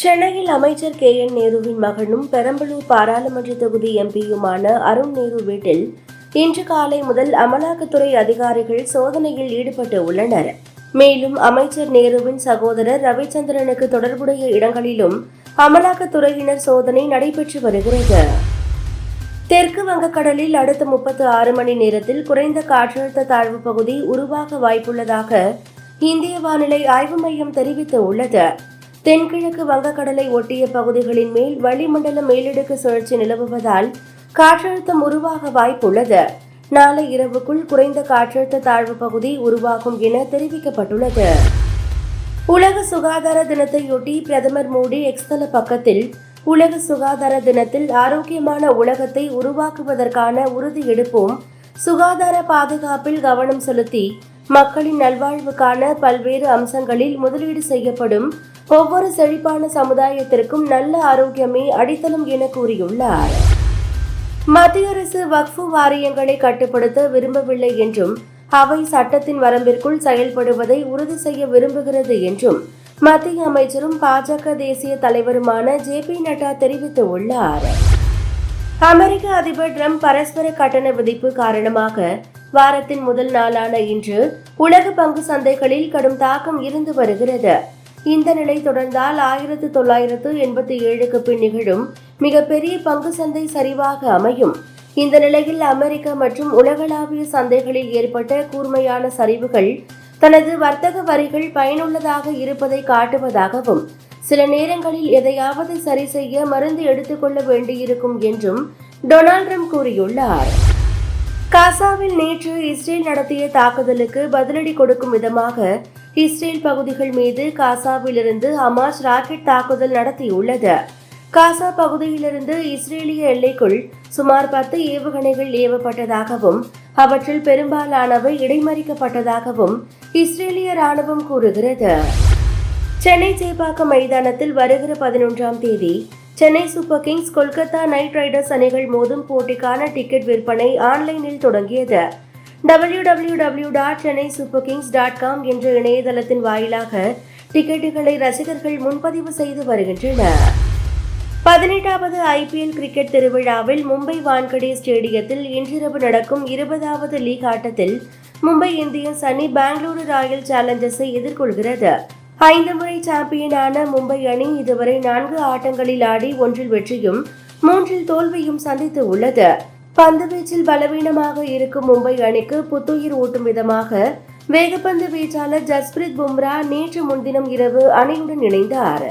சென்னையில் அமைச்சர் K N நேருவின் மகனும் பெரம்பலூர் பாராளுமன்ற தொகுதி எம்பியுமான அருண் நேரு வீட்டில் இன்று காலை முதல் அமலாக்கத்துறை அதிகாரிகள் சோதனையில் ஈடுபட்டு உள்ளனர். மேலும் அமைச்சர் நேருவின் சகோதரர் ரவிச்சந்திரனுக்கு தொடர்புடைய இடங்களிலும் அமலாக்கத்துறையினர் சோதனை நடைபெற்று வருகிறது. தெற்கு வங்கக்கடலில் அடுத்த முப்பத்து ஆறு மணி நேரத்தில் குறைந்த காற்றழுத்த தாழ்வு பகுதி உருவாக வாய்ப்புள்ளதாக இந்திய வானிலை ஆய்வு மையம் தெரிவித்துள்ளது. தென்கிழக்கு வங்கக்கடலை ஒட்டிய பகுதிகளின் மேல் வளிமண்டல மேலடுக்கு சுழற்சி நிலவுவதால் காற்றழுத்தம் உருவாக வாய்ப்புள்ளது. நாளை இரவுக்குள் குறைந்த காற்றழுத்த தாழ்வு பகுதி உருவாகும் என தெரிவிக்கப்பட்டுள்ளது. உலக சுகாதார தினத்தையொட்டி பிரதமர் மோடி எக்ஸ்தல பக்கத்தில் உலக சுகாதார தினத்தில் ஆரோக்கியமான உலகத்தை உருவாக்குவதற்கான உறுதி எடுப்போம் சுகாதார பாதுகாப்பில் கவனம் செலுத்தி மக்களின் நல்வாழ்வுக்கான பல்வேறு அம்சங்களில் முதலீடு செய்யப்படும் ஒவ்வொரு செழிப்பான சமுதாயத்திற்கும் நல்ல ஆரோக்கியமே அடித்தளம் என கூறியுள்ளார். மத்திய அரசு வக்ஃபு வாரியங்களை கட்டுப்படுத்த விரும்பவில்லை என்றும் அவை சட்டத்தின் வரம்பிற்குள் செயல்படுவதை உறுதி செய்ய விரும்புகிறது என்றும் மத்திய அமைச்சரும் பாஜக தேசிய தலைவருமான ஜே பி நட்டா தெரிவித்துள்ளார். அமெரிக்க அதிபர் ட்ரம்ப் பரஸ்பர கட்டண விதிப்பு காரணமாக வாரத்தின் முதல் நாளான இன்று உலக பங்கு சந்தைகளில் கடும் தாக்கம் இருந்து வருகிறது. இந்த நிலை தொடர்ந்தால் ஆயிரத்து தொள்ளாயிரத்து எண்பத்தி ஏழுக்கு பின் நிகழும் மிகப்பெரிய பங்கு சந்தை சரிவாக அமையும். இந்த நிலையில் அமெரிக்க மற்றும் உலகளாவிய சந்தைகளில் ஏற்பட்ட கூர்மையான சரிவுகள் தனது வர்த்தக வரிகள் பயனுள்ளதாக இருப்பதை காட்டுவதாகவும் சில நேரங்களில் எதையாவது சரி செய்ய மருந்து எடுத்துக்கொள்ள வேண்டியிருக்கும் என்றும் டொனால்ட் ட்ரம்ப் கூறியுள்ளார். காசாவில் நேற்று இஸ்ரேல் நடத்திய தாக்குதலுக்கு பதிலடி கொடுக்கும் விதமாக இஸ்ரேல் பகுதிகள் மீது காசாவிலிருந்து ஹமாஸ் ராக்கெட் தாக்குதல் நடத்தியுள்ளது. காசா பகுதியிலிருந்து இஸ்ரேலிய எல்லைக்குள் சுமார் பத்து ஏவுகணைகள் ஏவப்பட்டதாகவும் அவற்றில் பெரும்பாலானவை இடைமறிக்கப்பட்டதாகவும் இஸ்ரேலிய ராணுவம் கூறுகிறது. சென்னை சேப்பாக்கம் மைதானத்தில் வருகிற பதினொன்றாம் தேதி Chennai super kings Kolkata knight riders அணிகள் மோதும் போட்டிக்கான டிக்கெட் விற்பனை ஆன்லைனில் தொடங்கியது. W W W dot Chennai super kings dot com என்ற இணையதளத்தின் வாயிலாக டிக்கெட்டுகளை ரசிகர்கள் முன்பதிவு செய்து வருகின்றனர். பதினெட்டாவது ஐபிஎல் கிரிக்கெட் திருவிழாவில் மும்பை வான்கடே ஸ்டேடியத்தில் இன்றிரவு நடக்கும் இருபதாவது லீக் ஆட்டத்தில் மும்பை இந்தியன்ஸ் அணி பெங்களூரு ராயல் சேலஞ்சர்ஸை எதிர்கொள்கிறது. ஐந்து முறை சாம்பியனான மும்பை அணி இதுவரை நான்கு ஆட்டங்களில் ஆடி ஒன்றில் வெற்றியும் மூன்றில் தோல்வியும் சந்தித்து உள்ளது. பந்து வீச்சில் பலவீனமாக இருக்கும் மும்பை அணிக்கு புத்துயிர் ஊட்டும் விதமாக வேகப்பந்து வீச்சாளர் ஜஸ்பிரித் பும்ரா நேற்று முன்தினம் இரவு அணியுடன் இணைந்தார்.